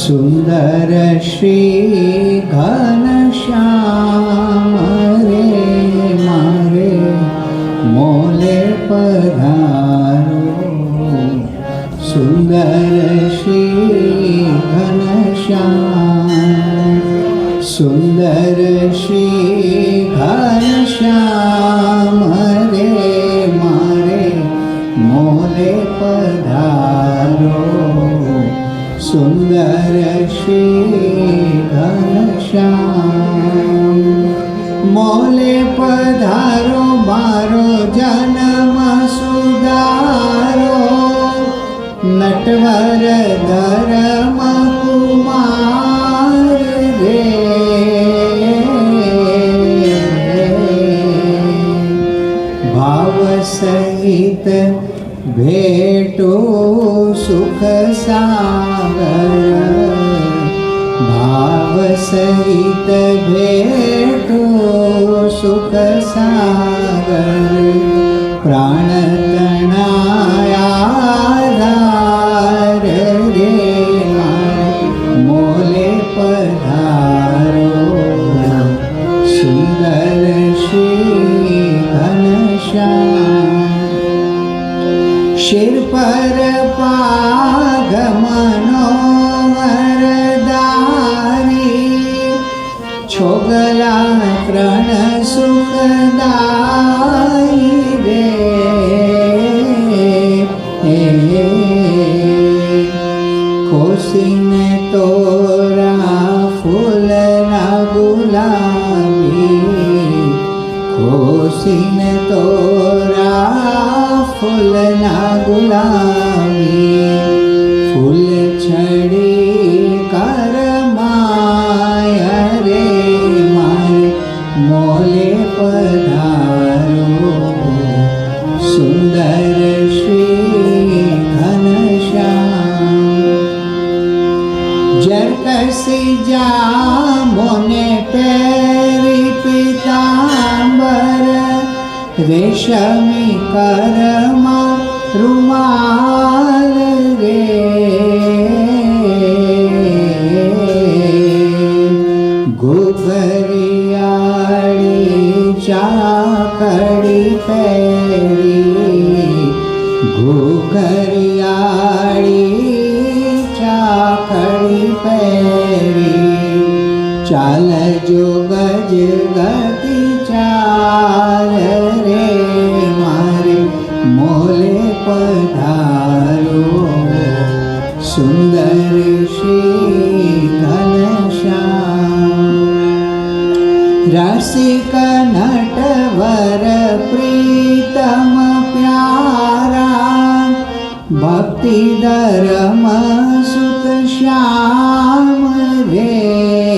सुन्दर श्रीघनश्याम ઘનશ્યામ સુંદર શ્રી ઘનશ્યામ રે મારે મોલે પધારો સુંદર શ્રી ઘનશ્યામ મોલે પધારો મારો જન્મ સુધારો નટવર ધર્મ भेटो सुख साव भाव भेटो सुख सा सिर पर पाग मनोहरदारी छोगला प्रण सुखदाई रे। कोसिन तोरा फूल ना गुलाबी कोसिन तोरा ¡Colen a gulami! रेशमी करमा रुमाल रे। गुभरियाड़ी चाकड़ी पैरी घुघरियाड़ी चाकड़ी पैरी चाल जो गज गज પધારો. સુંદર શ્રી ઘનશ્યામ. રસિક નટવર પ્રીતમ પ્યારા. ભક્તિ ધર્મ સુત શ્યામ રે.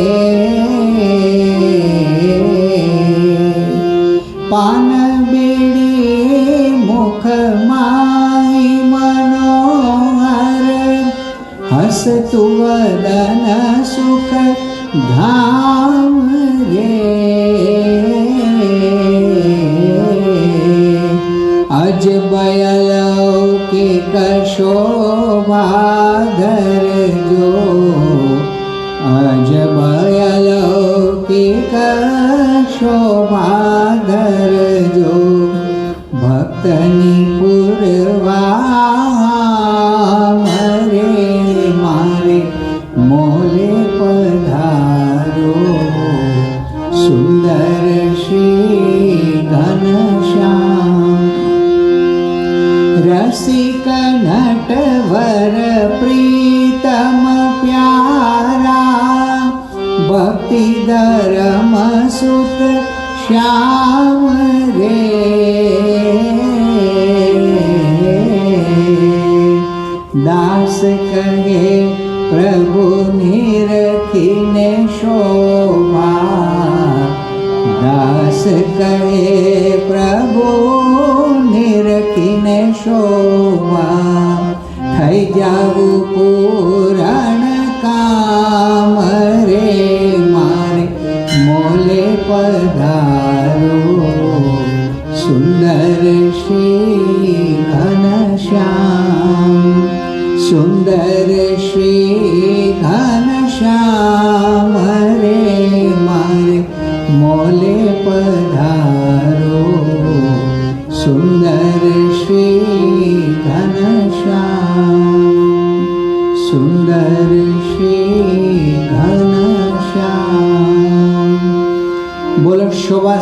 હસતુ વદન સુખ ધામ રે. અજ બયલૌકિક શોભાધર જો. અજ બયલૌકિક શોભાધર જો. ભક્તની ભક્તિ ધર્મ સુત શ્યામ રે દાસ કહે પ્રભુ નિરખીને શોભા દાસ કહે પ્રભુ નિરખીને શોભા થઈ પધારો સુંદર શ્રી ઘનશ્યામ સુંદર શ્રી ઘનશ્યામ રે મારે મોલે પધારો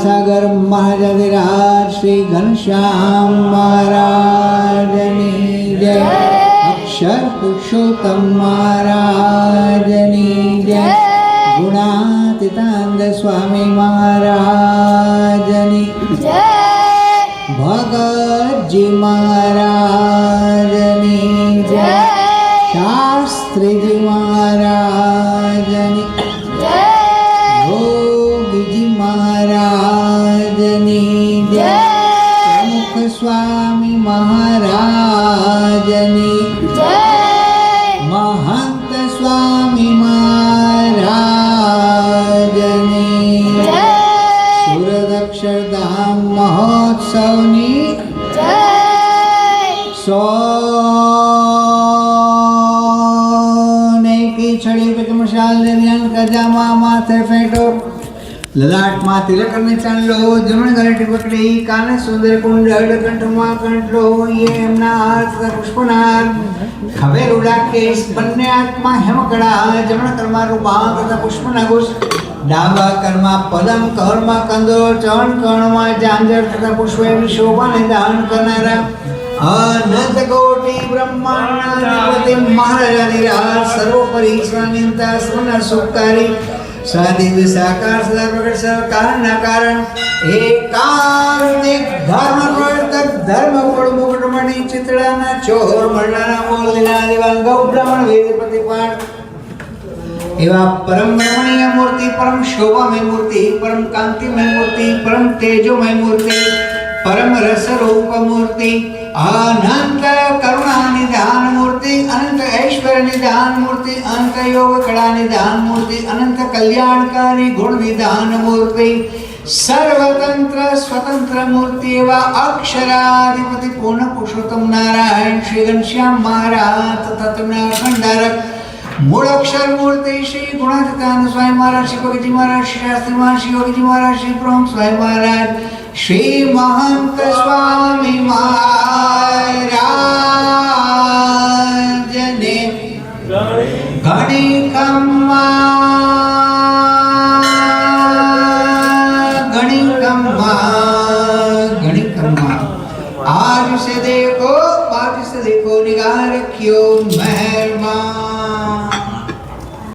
શોભાસાગર મહારાજ શ્રી ઘનશ્યામ મહારાજની જય અક્ષર પુરુષોત્તમ મહારાજની જય ગુણાતીતાનંદ સ્વામી મહારાજની જય ભગતજી મહારાજની જય શાસ્ત્રીજી મહારાજની પ્રમુખ સ્વામી મહારાજની જય મહંત સ્વામી મહારાજની જય સુરત અક્ષરધામ મહોત્સવની જય સોને કી છડી पे मशाल ने ध्यान कजामा माथे फेंटो લલાટમાં તિલક અને ચાંદલો જમણ ગળે પકડી કાને સુંદર કુંડળ કંઠમાં કંઠલો એ એમના હાથ પુષ્પનાર ખભે રૂડા કેસ બંને આત્મા હેમકડા જમણ કર્મા રૂપા તથા પુષ્પના ઘોષ ડાબા કર્મા પદમ કરમાં કંદો ચણ કણમાં જાંજર તથા પુષ્પ એવી શોભાને દાન કરનારા અનંત કોટી બ્રહ્માંડ મહારાજાની રાહ સર્વોપરી ઈશ્વરની स्वादिव साकार सदा प्रकट सर्व कारण न कारण हे कार्तिक धर्म प्रवर्तक धर्म कुल मुकुटमणि चितड़ाना चोर मंडलाना मोल दिना दिवान गौ ब्राह्मण वेद प्रतिपाण। एवा परम ब्रह्मणीय मूर्ति, परम शोभामय मूर्ति, परम कांतिमय मूर्ति, परम तेजोमय मूर्ति। પરમ રસરૂપ મૂર્તિ અનંત કરુણા નિધાન મૂર્તિ અનંત ઐશ્વર્ય નિધાન મૂર્તિ અનંત યોગ કળા નિધાન મૂર્તિ અનંત કલ્યાણકારી ગુણ નિધાન મૂર્તિ સર્વતંત્ર સ્વતંત્ર મૂર્તિ એવા અક્ષરાધિપતિ પૂર્ણ પુરુષોત્તમ નારાયણ, શ્રી ઘનશ્યામ મહારાજ તથા તેમના અખંડારક મૂળ અક્ષર મૂર્તિ શ્રી ગુણાતીતાનંદ સ્વામી મહારાજ, શ્રી ભગતજી મહારાજ, શ્રી શાસ્ત્રી મહારાજ, શ્રી યોગીજી મહારાજ, શ્રી પ્રમ સ્વામી મહારાજ, શ્રી મહંત સ્વામી મહારાજને ઘણી કમ્મા